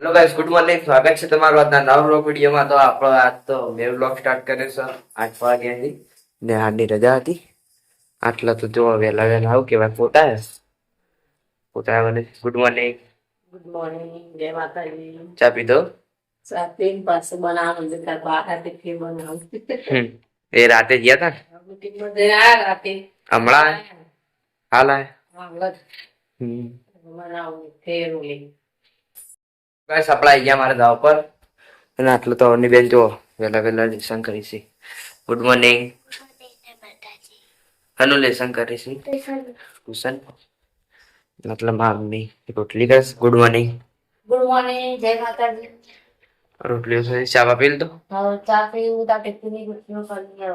Hello guys good morning સ્વાગત છે તમારું આજના નવા વિડીયોમાં. તો આપણો આજ તો બે બ્લોગ સ્ટાર્ટ કર્યો છે આઠ વાગ્યાથી. ને આજની રજા હતી. આટલા તો જો વહેલા વહેલા આવું કેવાય પોતા પોતા મને ગુડ મોર્નિંગ ગુડ મોર્નિંગ જય માતાજી. ચા પીધો? સાથે પાસે બનાવવાનું છે. તાર બહાર ટિફિન બનાવું. એ રાતે ગયા જઈને રાતે. હમણાં હાલ આયા? આગળ હમ. બનાવું ફેરું લઈ ગાઈસ આપણા ગયા મારા દાવ પર. અને આટલું તો અવની બેન જો વહેલા વહેલા લેસન કરી છે. ગુડ મોર્નિંગ હનુ લેસન કરી છે? ટ્યુશન. મતલબ મામની રોટલી કરશ good morning good morning Jai Mataji. રોટલીઓ છે ચા પીલ તો ચા પીવું તા ટિફિનની ગુટલીઓ કરી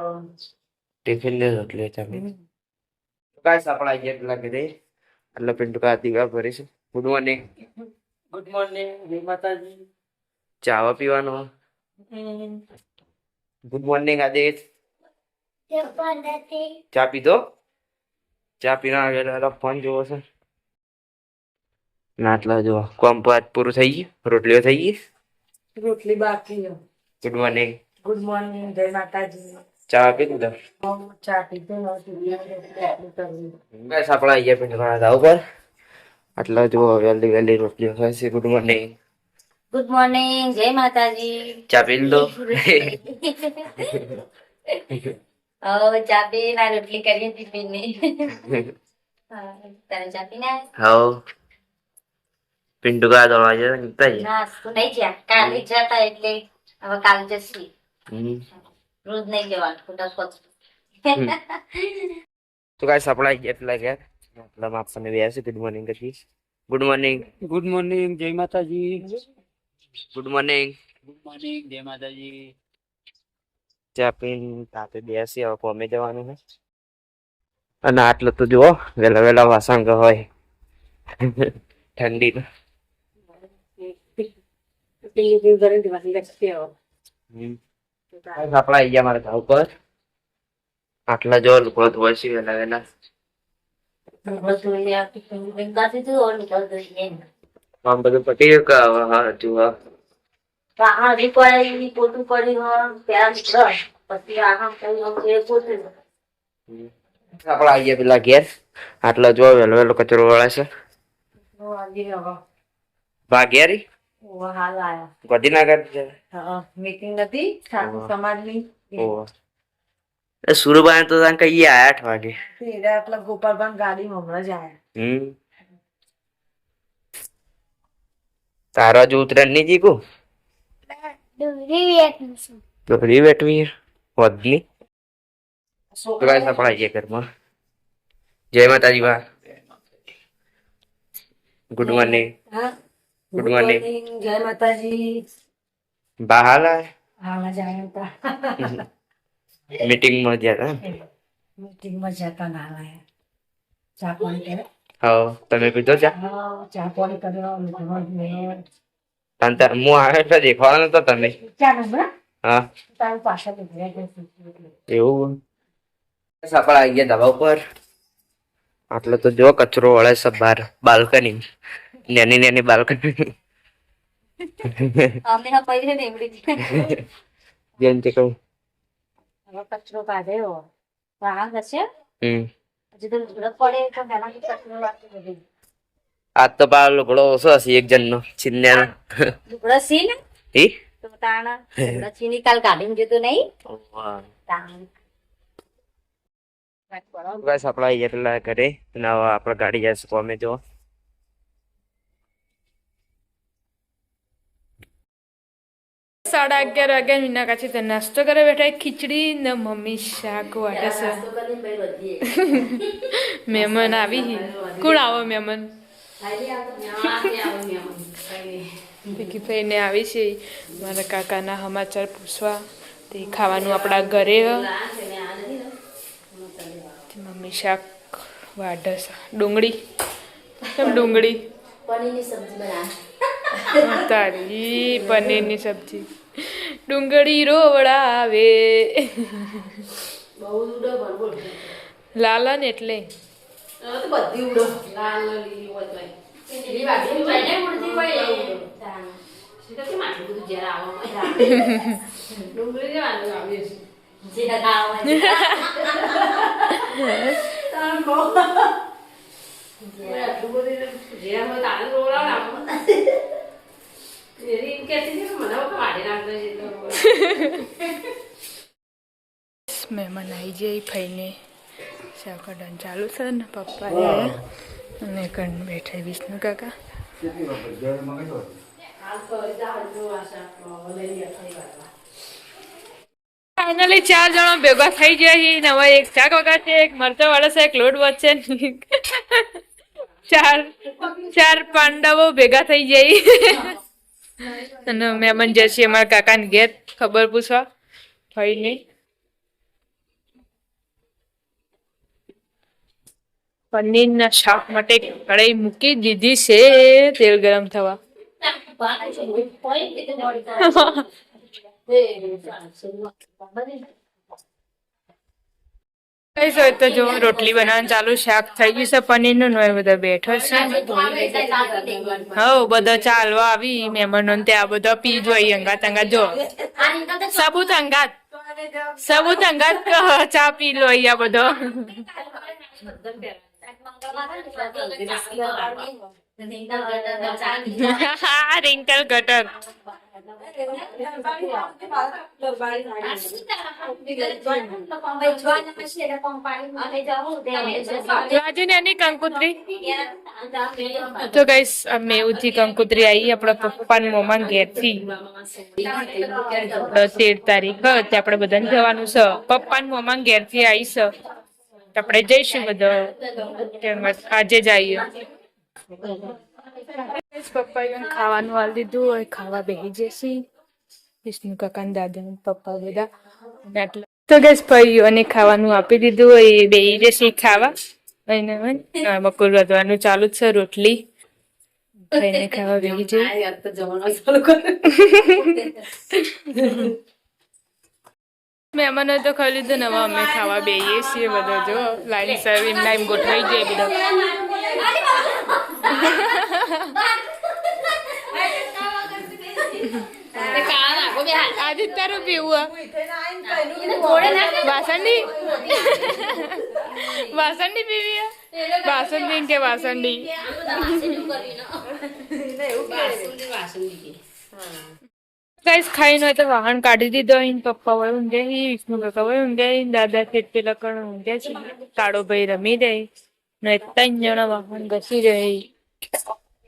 ટિફિન લે રોટલી ચા પી ગાઈસ આપણા ગયા પેલા ઘરે એટલે પિન્ટુ કા દીવા ભરી છે. ગુડ મોર્નિંગ ગુડ મોર્નિંગ જય માતાજી ચાવા પીવાનો? ગુડ મોર્નિંગ આદિત ચા પીધો? ચા પીના આગળ ફોન જોવો છે. નાટલા જો કોમ પાત પૂરું થઈ ગયું? રોટલીઓ થઈ ગઈ? રોટલી બાકી ગુડ મોર્નિંગ ગુડ મોર્નિંગ જય માતાજી. ચા પી દીધો ચા પીધો બસ આપણા અહીંયા પિંડ ઘણા ધાવ પર આટલા જો વહેલી વહેલી રોટલી હોય છે. ગુડ મોર્નિંગ ગુડ મોર્નિંગ જય માતાજી. ચા પી હવે ચા પી ના રોટલી કરી હતી પીને તારે ચા પી ના હાઉ. પિન્ટુ કા દોડવા જાય નીકળતા જાય ના તું નહીં જ્યાં કાલે જતા એટલે હવે કાલ જશી. રોજ નહીં જવાનું ખોટા ખોટ. તો ગાઈસ સપ્લાય એટલા ગયા. મતલબ આપણને વ્યાસ ગુડ મોર્નિંગ કરી ગુડ મોર્નિંગ ગુડ મોર્નિંગ જય Mataji. Good morning good morning જય માતાજી. ચા પીને તાપે બેસી હવે કોમે જવાનું છે. અને આટલું તો જુઓ વેલા વેલા વાસણ હોય ઠંડી આપણા અહીંયા મારા ઘર ઉપર. આટલા જો લુકડો હોય છે વેલા વેલા આમ બધું પટી ગયું હા હજુ હા આરામ કરી પોતું પેલા ઘેર આટલા જો કચરો વળા છે ભાગ્યારી હાલ આયા નથી સમાજની સુરબાન તો તને કહીએ આયા આઠ વાગે. એટલા ગોપાલભાઈ ગાડી હમણાં જ આયા. હમ. તારા જ ઉતરણ નહીં જીકુ દોરી વેટવી વધની. તો ગાઈસ આપણા ઘરમાં. જય માતાજી બા. ગુડ મોર્નિંગ ગુડ મોર્નિંગ જય માતાજી. બહાલા હાલ હાલ જ આયા હતા. મીટિંગમાં ગયા હતા મીટિંગમાં જતા ના આયા ચા પાણી કર્યો? હા તમે પીધો ચા? ચા પાણી કર્યો મીટિંગમાં તને તો- હું આવ્યો એટલે દેખવાનો તો તમે હા. તારું પાછળ એવું આપણે આવી ગયા ધાબા ઉપર. આટલો તો જો કચરો વળે છે બહાર બાલ્કની. નેની નેની બાલ્કની. અમે હા પૈસે ને એમડી જેમ તે કહું. કચરો કાઢ્યો વાહ હશે? તો પા લુગડો ઓછો હશે એક જણનો ચિન્યાનો લુગડા સી ને? ઈ તો તાણા લુગડા કાલ કાઢીને જતો નહીં? બસ આપણા અહીંયા પેલા ઘરે અને આપણે ગાડી જશે કોમે જો સાડા અગિયાર વાગ્યા મીના કાચી તો નાસ્તો કરે બેઠા ખીચડી ને મમ્મી શાક વાટે છે મહેમાન આવી કોણ આવો મહેમાન ભીખીભાઈને આવી છે મારા કાકાના સમાચાર પૂછવા તે ખાવાનું આપણા ઘરે મમ્મી શાક વાઢસ ડુંગળી કેમ ડુંગળી પનીરની સબ્જી તારી પનીરની સબ્જી ડુંગળી રોવડાવે. બહુ લાલન એટલે. બધી ઉડો. લાલ લીલી હોય તો એની વાડી ઉડતી હોય મહેમાન આવી જાય ફઈને શાકડન ચાલુ છે ને પપ્પા અને કણ બેઠા વિષ્ણુ કાકા ફાઇનલી ચાર જણા ભેગા થઈ ગયા નવા એક શાક વગર છે એક મરચા વાળા છે એક લોટ વચ્ચે. ચાર ચાર પાંડવો ભેગા થઈ જાય અને મહેમાન છીએ અમારા કાકાને ઘેર ખબર પૂછવા. થઈ નહીં. પનીરના શાક માટે કઢાઈ મૂકી દીધી છે તેલ ગરમ થવા. કઈ તો જો રોટલી બનાવવાનું ચાલુ શાક થઈ ગયું છે પનીરનું ને બધા બેઠો છે. હવ બધા ચાલવા આવી મહેમાનો નો ત્યાં બધા પી જોઈ અંગાત અંગાત. જો સબૂત અંગાત. સાબુત અંગાત ચા પી લો અહીંયા બધો. રિંકલ ગટર રાજુને એની કંકુત્રી તો કઈશ અમે થી કંકુત્રી આવી આપણા પપ્પા મોમાં ઘેરથી. ઘેર તેર તારીખ હ, તે આપણે બધાને જવાનું છે. પપ્પા મોમાં ઘેરથી ઘેર આવી છે આપણે જઈશું બધા. આજે જઈએ પપ્પા ખાવાનું હાલ દીધું હોય, ખાવા બેસી જશે. વિષ્ણુ કાકા દાદા પપ્પા બધા. એટલે તો ગેસ ભાઈઓને ખાવાનું આપી દીધું હોય, એ બેસી જશે ખાવા. અને હવે વધવાનું ચાલુ જ છે, રોટલી. ખાઈને ખાવા બેસી જાય મહેમાનો તો ખાઈ લીધું ને, હવે અમે ખાવા બેસીએ બધા, જો, લાઈન સર એમના એમ ગોઠવાઈ જાય બધા. આજે તારું પીવું વાસણી વાસણની? પીવી હે? વાસણની? કે? વાસણની ગાઈસ ખાઈને હોય તો વાહન કાઢી દીધો અહીં પપ્પા વય ઊંઘે હી વિષ્ણુ કાકા વય ઊંઘે દાદા ખેત પેલા કણ ઊંઘે છે. કાળો ભાઈ રમી દે ને ત્રણ જણા વાહન ઘસી રહી.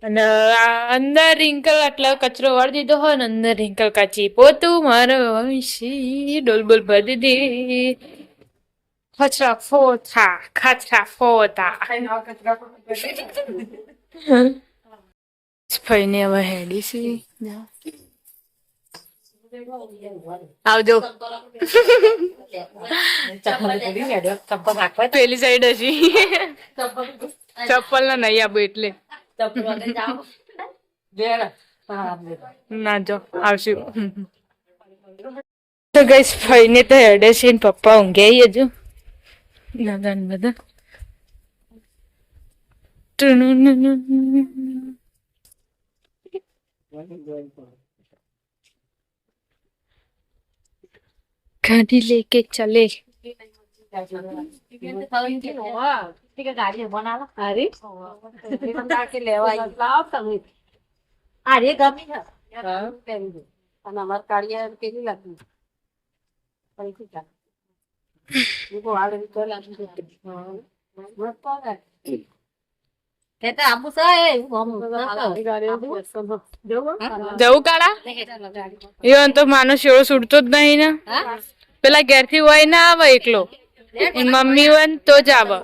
અને અંદર રિંકલ આટલો કચરો વાળી દીધો હોય ને અંદર રિંકલ કાચી પોતું મારો વંશી ડોલબોલ ભરી દીધી. ખચરા ફોથા ખચરા ફોથા. ફઈને હવે હેડી છે. આવજો. પેલી સાઈડ હજી. ચપ્પલ ના નહીં આવું એટલે. ના જો આવશું. તો હેડે છે પપ્પા ઊંઘે હજુ. બધા. ગાડી લેકે ચલે. જવું કાળા? એવું તો માનો શેળો છૂટતો જ નહીં ને. પેલા ઘેરથી હોય ના આવે એકલો. એની મમ્મી વન ને તો જ આવો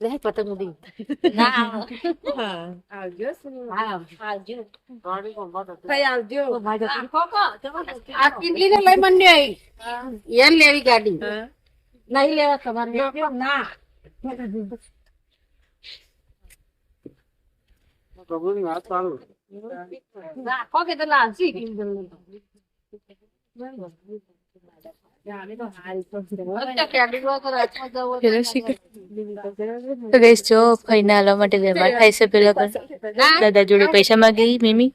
લે પતંગ ઉડી ના આવજો આવજો આવજો આ કિંડલી ને લઈ મને આવી એમ લેવી ગાડી નહીં લેવા તમારે ના રાખો કે તો શીખે તો ગઈશ જો ફાઈના આવવા માટે વ્યવહાર થાય છે પેલા દાદા જોડે પૈસા માંગી મીમી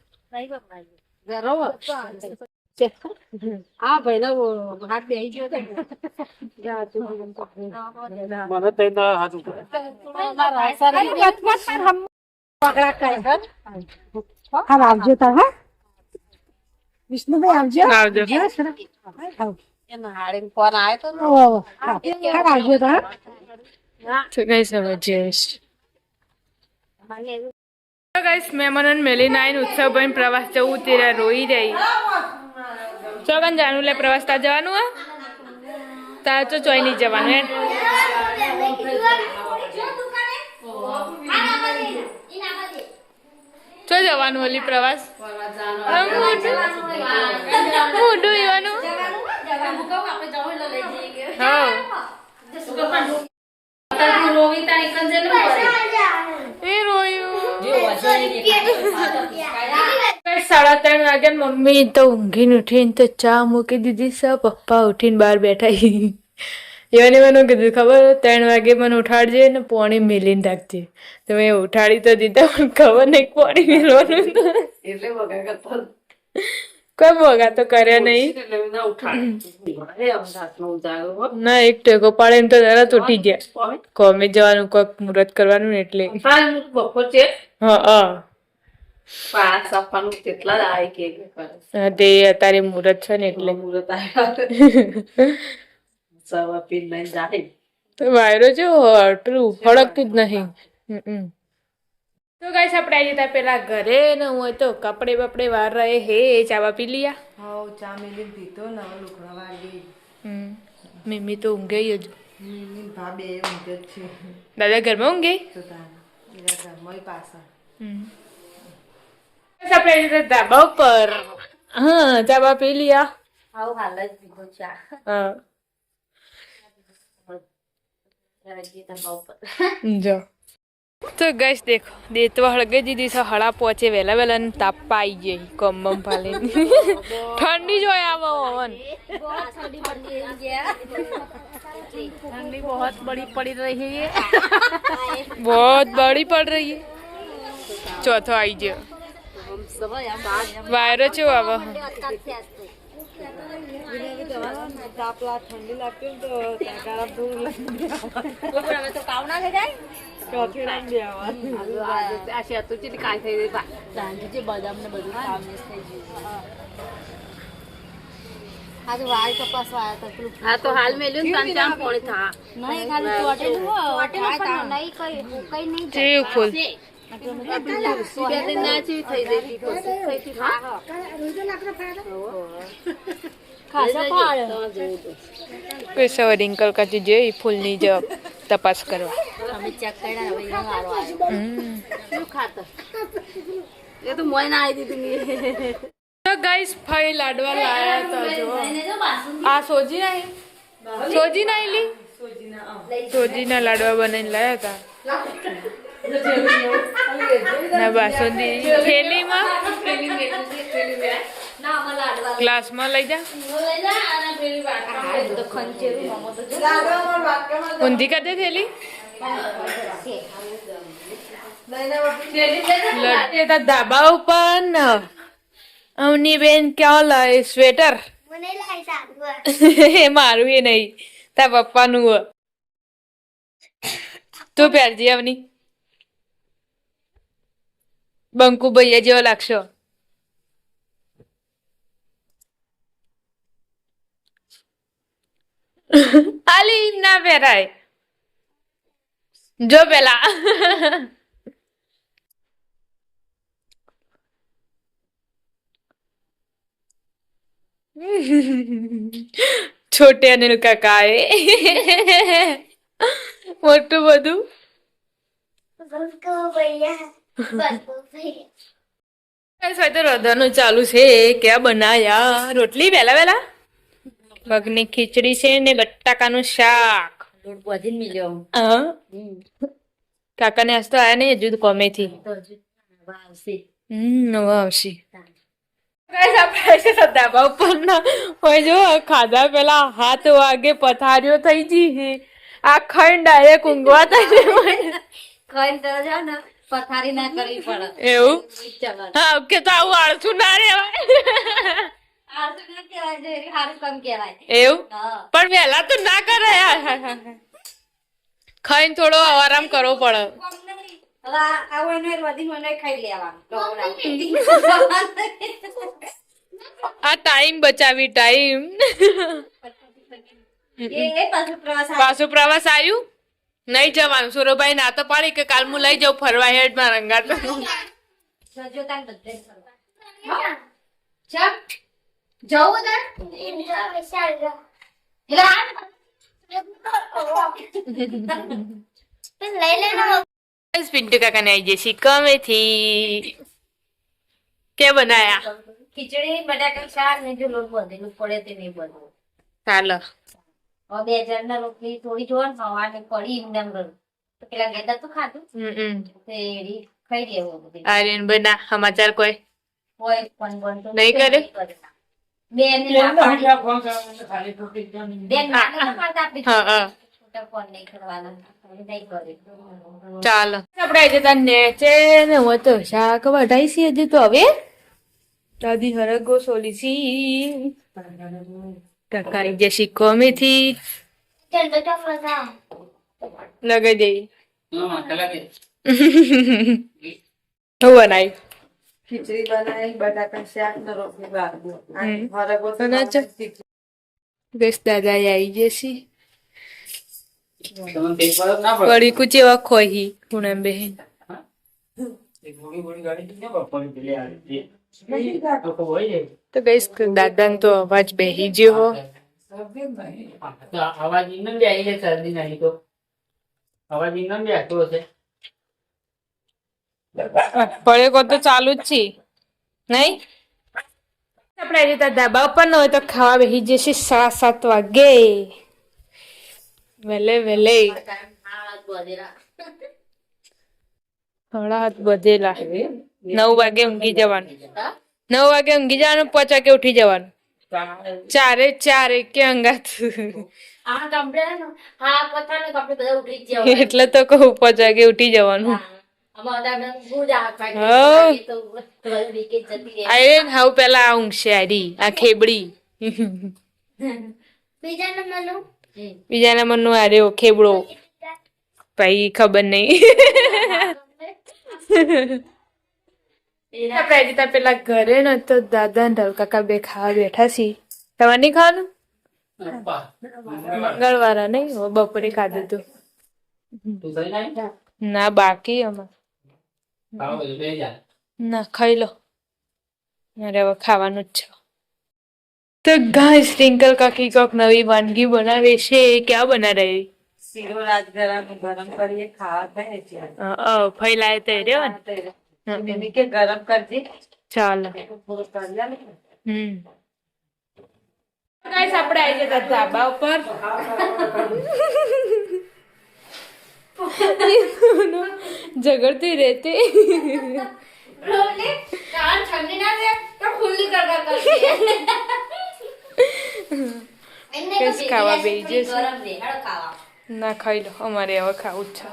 આવજો તાર હા. વિષ્ણુભાઈ આવજો. આવજો. મહેમાનોને મેલીને આવીને ઉત્સવ ભાઈ પ્રવાસ જવું તેરા રોઈ રહી. ચોગન જાનું લે પ્રવાસ તા જવાનું હા? તાર તો ચોઈ નહીં જવાનું હે ચો જવાનું ઓલી પ્રવાસ? સાડા ત્રણ વાગ્યા મમ્મી તો ઊંઘીને ઉઠીને તો ચા મૂકી દીધી, સ પપ્પા ઉઠીને બહાર બેઠા. એને મને કીધું ખબર? ત્રણ વાગે મને ઉઠાડજે ને પોણી મેલીને રાખજે. તો મેં ઉઠાડી તો દીધા પણ ખબર નહીં પોણી મેલવાનું એટલે કોઈ બગા તો કર્યા નહીં. ના એક ટેકો પાડે એમ તો દરા તૂટી ગયા. કોમે જવાનું કોઈક મુહૂર્ત કરવાનું ને એટલે હા હા. હા, તે અત્યારે મુહૂર્ત છે ને એટલે. તો વાયરો જો પેલું ફળકતું જ નહીં. તો ગાઈસ આપણે આવી જતા પેલા ઘરે ને હું તો કપડે બપડે વાર રહે હે ચાવા પી લીયા. હા ચા મેલી પીતો ને હવે લુગડા વાગી હમ. મમ્મી તો ઊંઘે જ. મીની ભા ઊંઘે જ છે. દાદા ઘરમાં ઊંઘે? તો ઘરમાં પાછા. આપણે આવી જતા ધાબા ઉપર હા ચાવા પી લીયા. આવું હાલ જ પીધો ચા. હા રજી તમારા ઉપર જો. તો ગઈશ દેખો દેતવા હળગે દીધી છે હળા પહોંચે વહેલા વહેલા ને તાપ પાઈ ગઈ કમ બમ ફાલે ઠંડી જોઈ આવો ઓવન. ઠંડી બહુ બડી પડી રહી હે બહુ બડી પડ રહી ચોથો આવી ગયો. વાયરો ચો આવો? તાપલા ઠંડી લાગતી ને તો તો ના થઈ જાય ચોથી રાત બેહવા આ શેતુ ચેટલી કાંઈ થઈ ગઈ બા સાંજે બદામ ને બધું ખાવાનું થઈ ગયું હા તો વાળ કપાસવા આવ્યા હતા હા તો હાલ મેલ્યું ને તાન પોણી થા નહીં ખાલી ચોટેલું હોય થાય તાણ નહીં કઈ કઈ નહીં ચેવું ફૂલ ના ચી થઈ જતી થઈ હા. સવાર રિંકલ કાચી જોઈ ફૂલની જ તપાસ કરવા. એ તો મોય ના આવી દીધી તો ગાઈસ ફઈ લાડવા લાયા તો જો. આ સોજી નહીં સોજી ના લી? સોજીના લાડવા બનાવીને લાયા હતા. ના બાસુંદી. થેલીમાં? ગ્લાસમાં લઈ જા. તો ખંચેરું મમો તો જો ઊંધી કાઢે થેલી. ધાબા ઉપર ન. અવની બેન ક્યાં લાય સ્વેટર? એ મારું એ નહીં. તાર પપ્પાનું તું પહેરજી અવની. બંકુ ભૈયા જેવો લાગશો. આલી ના પહેરાય. જો પેલા. છોટે અનિલ એ મોટું બધું. તો રધાનું ચાલુ છે. ક્યાં બનાયા? રોટલી વહેલા વહેલા મગની ખીચડી છે ને બટાકાનું શાક. લોટ બધીને મિલ્યો. હા? કાકાને આજ તો આયા નહીં હજુ કોમેથી. હમ હવે આવશે. Guys, આપણે છે ધાબા ઉપરના હોય જો ખાધા પેલા હાથ વાગે પથારીઓ થઈ આ ખાઈને ડાયરેક્ટ ઊંઘવા થાય ખાઈને તરત જાઓ ને પથારી ના કરવી પડે. એવું? હા કે તો આવું આળસું ના રહેવાય. એવું? પણ વહેલા તો ના કરે. ખાઈને થોડો આરામ કરવો પડે. આ- ટાઈમ બચાવી ટાઈમ. પાછું પ્રવાસ આવ્યું. નહીં જવાનું. સુરોભાઈ ના તો પાડી કે કાલ હું લઈ જાઉં ફરવા હેડમાં રંગાત જવું તાન એટલે આ પિન્ટુ કાકા ને આવી જશે કમે થી કે બનાયા ખીચડી બટાકા શાક ને જો લોટ બધેલું પડે તે નહીં બધું ચાલો હવે બે હજાર ના રોટલી થોડી જોવા ને હવાની પડી એમને એમ રહ્યું. તો પેલા ગેદા તો ખાધું હમ તે એરી ખાઈ લેવું બધી આર્યન બના સમાચાર કોઈ હોય પણ બનતો નહીં કરે? બેન તો ચાલો. આપણે નેચે ને હું તો શાક વઢાઈ છે હજી તો હવે. દાદી હરગો સોલી સી ટકાઈ જશી કોમેથી લગાઈ દેવી હું બનાવી ખીચડી બનાવી બટાકા શાક ને રોટલી ચ- બેસ દાદા આવી જશી વળી કુચી પૂનમ બહેન. તો ગઈશ દાદા તો અવાજ બેહી ગયો હો. અવાજ ઇન્દમ બી આવી જાય શરદી નહીં તો. અવાજ ઇન્દમ બી આવતો હશે પડે તો ચાલુ જ છે. નહીં? આપણે ત્યાં ધાબા ઉપર ન હોય તો ખાવા બેસી જશે સાડા સાત વાગે. વેલે વેલે. થોડા હાથ બધેલા. નવ વાગે ઊંઘી જવાનું. નવ વાગે ઊંઘી જવાનું પાંચ વાગે ઉઠી જવાનું. ચારે ચારે કે અંગાત. એટલે તો કહું પાંચ વાગે ઉઠી જવાનું. હાવ પેલા આ ઊંઘશે આરી આ ખેબડી. બીજા નંબરનું બીજા નંબરનું આર્યો ખેબડો. ભાઈ ખબર નહીં. આજે પેલા ઘરે ન તો દાદા ને ઢલકાકા બે ખાવા બેઠા છીએ. તમારે નહીં ખાવાનું? મંગળવાર. નહીં? બપોરે ખાધું હતું તું ના બાકી અમાર. ના ખાઈ લો. મારે હવે ખાવાનું જ છે. તો ગાય સ્પ્રિંકલ કાકી કોક નવી વાનગી બનાવે છે એ ક્યાં બના રહી શીરો રાજગરાનું ગરમ કરીએ ખાવા થાય છે. ફૈલાય તે રે ને? મમ્મી કે ગરમ કરજે. ચાલો. હમ. ગાઈસ આપણે આવી જતા ધાબા ઉપર. ઝઘડતી रहते ખાવા બેસી જશે. ના ખાઈ લો. અમારે હવે ખાવું જ છે.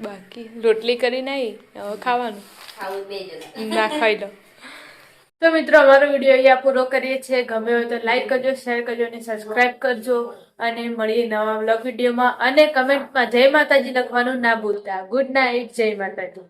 બાકી રોટલી કરી નાઈ હવે ખાવાનું. ના ખાઈ લો. તો મિત્રો, અમારો વીડિયો અહીંયા પૂરો કરીએ છીએ. ગમે હોય તો લાઈક કરજો શેર કરજો અને સબસ્ક્રાઇબ કરજો. અને મળીએ નવા બ્લોગ વિડીયોમાં. અને કમેન્ટમાં જય માતાજી લખવાનું ના ભૂલતા. ગુડ નાઇટ જય માતાજી.